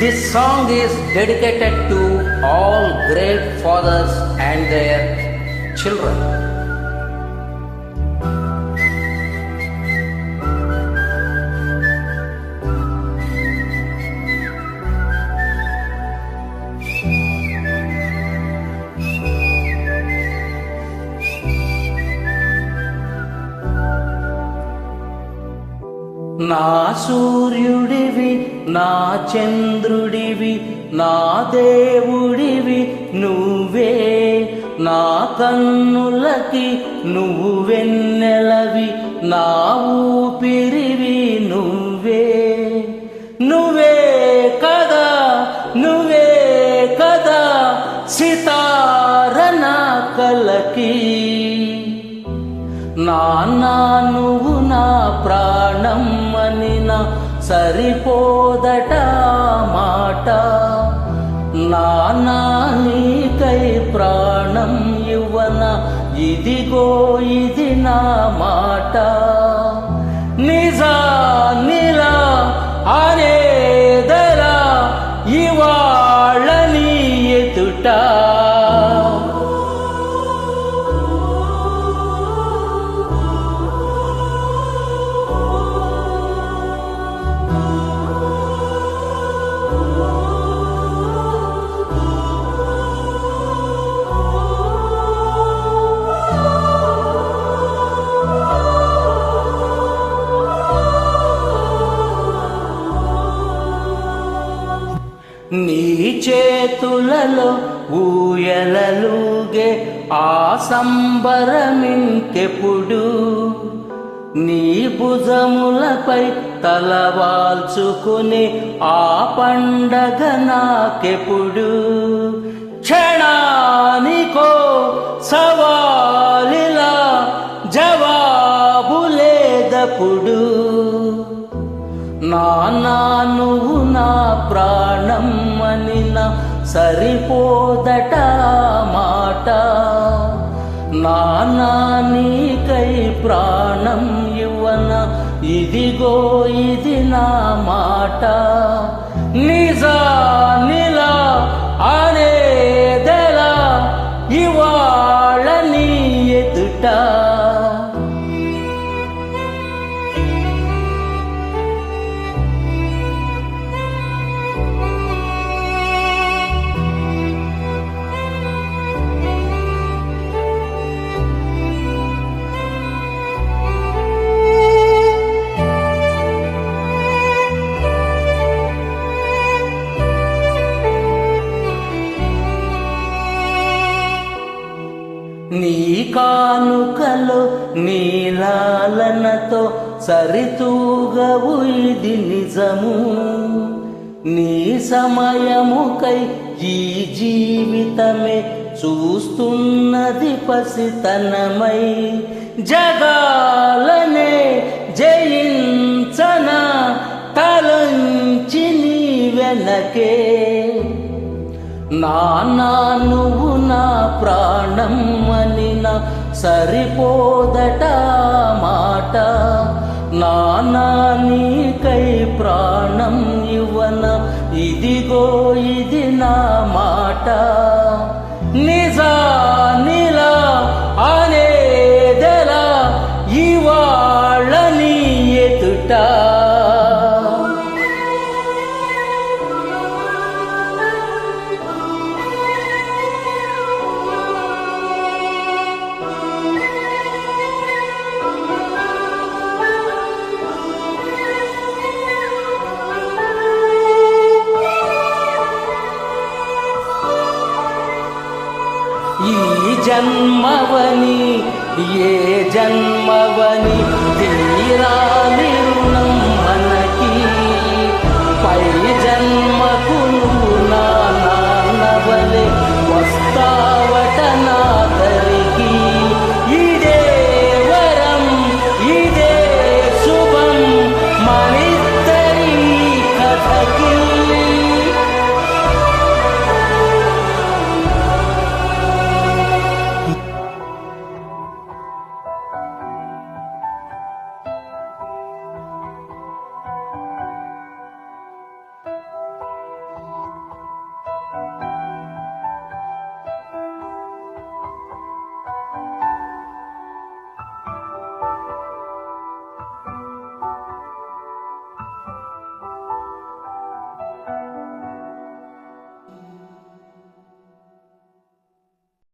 This song is dedicated to all great fathers and their children. నా సూర్యుడివి నా చంద్రుడివి నా దేవుడివి నువ్వే. నా కన్నులకి నువ్వు వెన్నెలవి నా ఊపిరివి నువ్వే. నువ్వే కదా నువ్వే కదా సితారణ కలకి. నాన్న నువ్వు సరిపోదట మాట. నానా నీకై ప్రాణం ఇవ్వన? ఇదిగో ఇది నా మాట. చేతులలో ఊయలలుగే ఆ సంబరమింకెప్పుడు నీ భుజములపై తలవాల్చుకుని ఆ పండగ నాకెప్పుడు? క్షణానికో సవాలిలా జవాబు లేదప్పుడు నానా నువ్వు నా ప్రాణం అని నా సరిపోదట మాట. నానా నీకై ప్రాణం ఇవ్వన? ఇదిగో ఇది నా మాట. నీలాలనతో సరితూగవు ఇది నిజము. నీ సమయముకై ఈ జీవితమే చూస్తున్నది పసితనమై. జగాలనే జయించన తలంచి నీ వెనకే. నానా నువ్వు నా ప్రాణం అని నా సరిపోదట మాట. నానా నీకై ప్రాణం ఇవ్వన. ఇదిగో ఇది నా మాట. నిజాని ఈ జన్మవని ఏ జన్మవని తీరాని రుణం మనకి. పై జన్మ